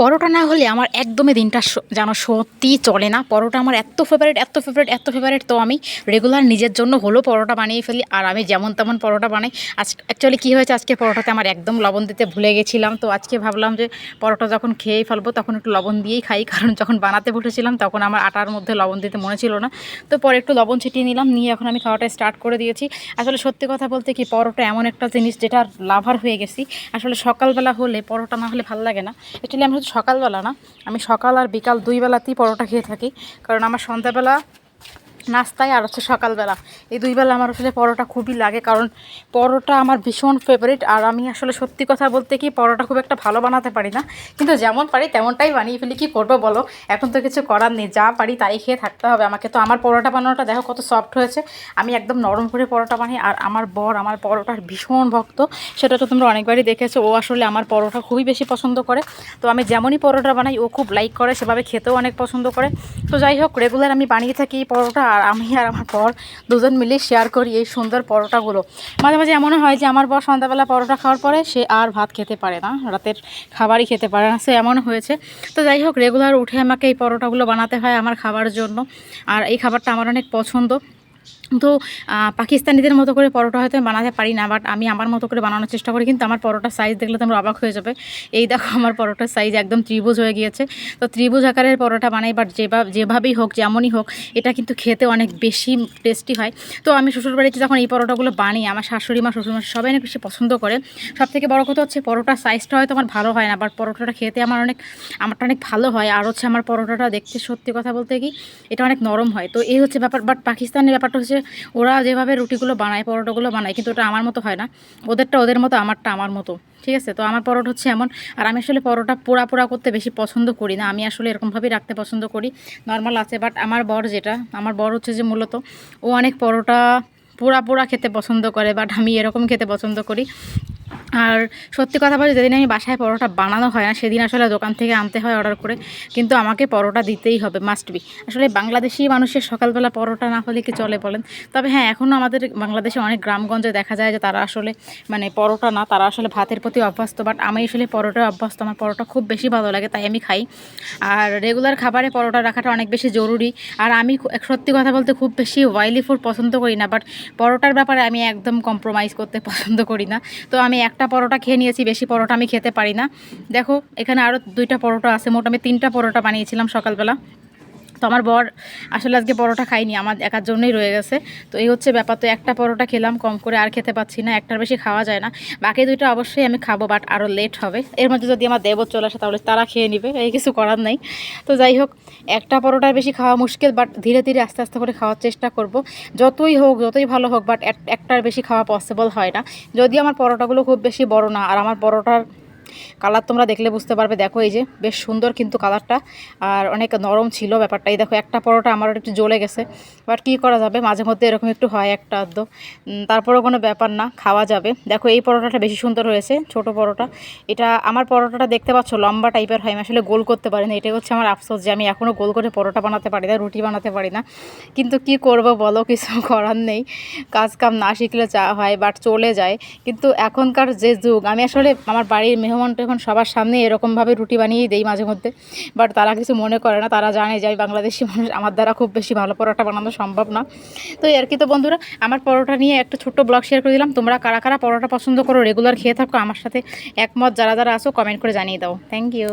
পরোটা না হলে আমার একদমই দিনটা যেন সত্যি চলে না। পরোটা আমার এত ফেভারিট এত ফেভারিট এত ফেভারিট তো আমি রেগুলার নিজের জন্য হলেও পরোটা বানিয়ে ফেলি, আর আমি যেমন তেমন পরোটা বানাই। আজ অ্যাকচুয়ালি কী হয়েছে, আজকে পরোটাতে আমার একদম লবণ দিতে ভুলে গেছিলাম। তো আজকে ভাবলাম যে পরোটা যখন খেয়েই ফেলব, তখন একটু লবণ দিয়েই খাই। কারণ যখন বানাতে বসেছিলাম, তখন আমার আটার মধ্যে লবণ দিতে মনে ছিল না। তো পরে একটু লবণ ছিটিয়ে নিলাম, নিয়ে এখন আমি খাওয়াটা স্টার্ট করে দিয়েছি। আসলে সত্যি কথা বলতে কি, পরোটা এমন একটা জিনিস যেটা লাভার হয়ে গেছি। আসলে সকালবেলা হলে পরোটা না হলে ভালো লাগে না। অ্যাকচুয়ালি আমি সকালবেলা না আমি সকাল আর বিকাল দুই বেলাতেই পরোটা খেয়ে থাকি। কারণ আমার সন্ধ্যাবেলা নাস্তায় আর হচ্ছে সকালবেলা। এই দুই বেলা আমার আসলে পরোটা খুবই লাগে কারণ পরোটা আমার ভীষণ ফেভারিট আর আমি আসলে সত্যি কথা বলতে কি পরোটা খুব একটা ভালো বানাতে পারি না। কিন্তু যেমন পারি তেমনটাই বানিয়ে ফেলি, কি করব বলো? এখন তো কিছু করার নেই, যা পারি তাই খেয়ে থাকতে হবে। আমাকে তো আমার পরোটা বানানোটা দেখো কত সফট হয়েছে। আমি একদম নরম করে পরোটা বানাই আর আমার বর আমার পরোটার ভীষণ ভক্ত। সেটা তো তোমরা অনেকবারই দেখেছ, ও আসলে আমার পরোটা খুবই বেশি পছন্দ করে। তো আমি যেমনই পরোটা বানাই, ও খুব লাইক করে, সেভাবে খেতেও অনেক পছন্দ করে। তো যাই হোক রেগুলার আমি বানিয়ে থাকি পরোটা আর আমি আর আমার পর দুজন মিলে শেয়ার করি এই সুন্দর পরোটাগুলো। মাঝে মাঝে এমনও হয় যে আমার বর সন্ধ্যাবেলা পরোটা খাওয়ার পরে সে আর ভাত খেতে পারে না, রাতের খাবারই খেতে পারে না, সে এমন হয়েছে। তো যাই হোক রেগুলার উঠে আমাকে এই পরোটাগুলো বানাতে হয় আমার খাবার জন্য। আর এই খাবারটা আমার অনেক পছন্দ। তো পাকিস্তানিদের মতো করে পরোটা হয়তো বানাতে পারি না বাট আমি আমার মতো করে বানানোর চেষ্টা করি, কিন্তু আমার পরোটার সাইজ দেখলে তোমরা অবাক হয়ে যাবে। এই দেখো আমার পরোটার সাইজ একদম ত্রিভুজ হয়ে গিয়েছে। তো ত্রিভুজ আকারের পরোটা বানাই বাট যেভাবে যেভাবেই হোক, যেমনই হোক, এটা কিন্তু খেতে অনেক বেশি টেস্টি হয়। তো আমি শ্বশুরবাড়িতে যখন এই পরোটাগুলো বানিয়ে আমার শাশুড়ি মা শ্বশুরমা সবাই অনেক বেশি পছন্দ করে। সব থেকে বড় কথা হচ্ছে পরোটার সাইজটা হয়তো আমার ভালো হয় না বাট পরোটাটা খেতে আমার অনেক, আমারটা অনেক ভালো হয়। আর হচ্ছে আমার পরোটাটা দেখতে সত্যি কথা বলতে কি, এটা অনেক নরম হয়। তো এই হচ্ছে ব্যাপার বাট পাকিস্তানের ব্যাপারটা হচ্ছে ওরা যেভাবে রুটিগুলো বানায়, পরোটাগুলো বানায়, কিন্তু ওটা আমার মতো হয় না। ওদেরটা ওদের মতো, আমারটা আমার মতো। ঠিক আছে? তো আমার পরোটা হচ্ছে এমন। আর আমি আসলে পরোটা পোড়া পোড়া করতে বেশি পছন্দ করি না। আমি আসলে এরকমভাবেই রাখতে পছন্দ করি। নর্মাল আছে বাট আমার বর যেটা, আমার বর হচ্ছে যে মূলত ও অনেক পরোটা পোড়া পোড়া খেতে পছন্দ করে বাট আমি এরকম খেতে পছন্দ করি। আর সত্যি কথা বলতে যেদিন আমি বাসায় পরোটা বানানো হয় না, সেদিন আসলে দোকান থেকে আনতে হয় অর্ডার করে। কিন্তু আমাকে পরোটা দিতেই হবে মাস্ট বি আসলে বাংলাদেশি মানুষের সকালবেলা পরোটা না হলে কি চলে বলেন? তবে হ্যাঁ এখনও আমাদের বাংলাদেশে অনেক গ্রামগঞ্জে দেখা যায় যে তারা আসলে মানে পরোটা না, তারা আসলে ভাতের প্রতি অভ্যস্ত। বাট আমি আসলে পরোটায় অভ্যস্ত, আমার পরোটা খুব বেশি ভালো লাগে, তাই আমি খাই। আর রেগুলার খাবারে পরোটা রাখাটা অনেক বেশি জরুরি। আর আমি সত্যি কথা বলতে খুব বেশি অয়েলি ফুড পছন্দ করি না বাট পরোটার ব্যাপারে আমি একদম কম্প্রোমাইজ করতে পছন্দ করি না। তো আমি একটা পরোটা খেয়ে নিয়েছি, বেশি পরোটা আমি খেতে পারি না। দেখো, এখানে আরও দুইটা পরোটা আছে, মোট আমি তিনটা পরোটা বানিয়েছিলাম সকালবেলা। তো আমার বর আসলে আজকে পরোটা খাইনি আমার একার জন্যই রয়ে গেছে। তো এই হচ্ছে ব্যাপার, তো একটা পরোটা খেলাম, কম করে আর খেতে পাচ্ছি না, একটার বেশি খাওয়া যায় না। বাকি দুইটা অবশ্যই আমি খাব বাট আরও লেট হবে। এর মধ্যে যদি আমার দেবর চলে আসে, তাহলে তারা খেয়ে নিবে, এই কিছু করার নেই। তো যাই হোক, একটা পরোটার বেশি খাওয়া মুশকিল বাট ধীরে ধীরে আস্তে আস্তে করে খাওয়ার চেষ্টা করব। যতই হোক, যতই ভালো হোক বাট একটার বেশি খাওয়া পসিবল হয় না। যদি আমার পরোটাগুলো খুব বেশি বড় না, আর আমার পরোটার কালার তোমরা দেখলে বুঝতে পারবে। দেখো এই যে, বেশ সুন্দর কিন্তু কালারটা। আর অনেক নরম ছিল ব্যাপারটা। এই দেখো, একটা পরোটা আমার একটু জ্বলে গেছে। বাট কী করা যাবে? মাঝে মধ্যে এরকম একটু হয় একটা আধ। তারপরেও কোনো ব্যাপার না, খাওয়া যাবে। দেখো, এই পরোটাটা বেশি সুন্দর হয়েছে, ছোট পরোটা। এটা আমার পরোটাটা দেখতে পাচ্ছ, লম্বা টাইপের হয়। আমি আসলে গোল করতে পারি না এটাই হচ্ছে আমার আফসোস যে আমি এখনও গোল করে পরোটা বানাতে পারি না, রুটি বানাতে পারি না। কিন্তু কি করব বলো, কিছু করার নেই। কাজ কাম না শিখলে চা হয়, বাট চলে যায়। কিন্তু এখনকার যে যুগ, আমি আসলে আমার বাড়ির মেহমান টেহমান সবার সামনে এরকমভাবে রুটি বানিয়েই দেই মাঝে মধ্যে। বাট তারা কিছু মনে করে না, তারা জানে যে আমি বাংলাদেশি মানুষ, আমার দ্বারা খুব বেশি ভালো পরোটা বানানো সম্ভব না। তো আর কি তো বন্ধুরা, আমার পরোটা নিয়ে একটা ছোট্ট ব্লগ শেয়ার করে দিলাম। তোমরা কারা কারা পরোটা পছন্দ করো রেগুলার খেয়ে থাকো, আমার সাথে একমত যারা যারা আসো কমেন্ট করে জানিয়ে দাও। Thank you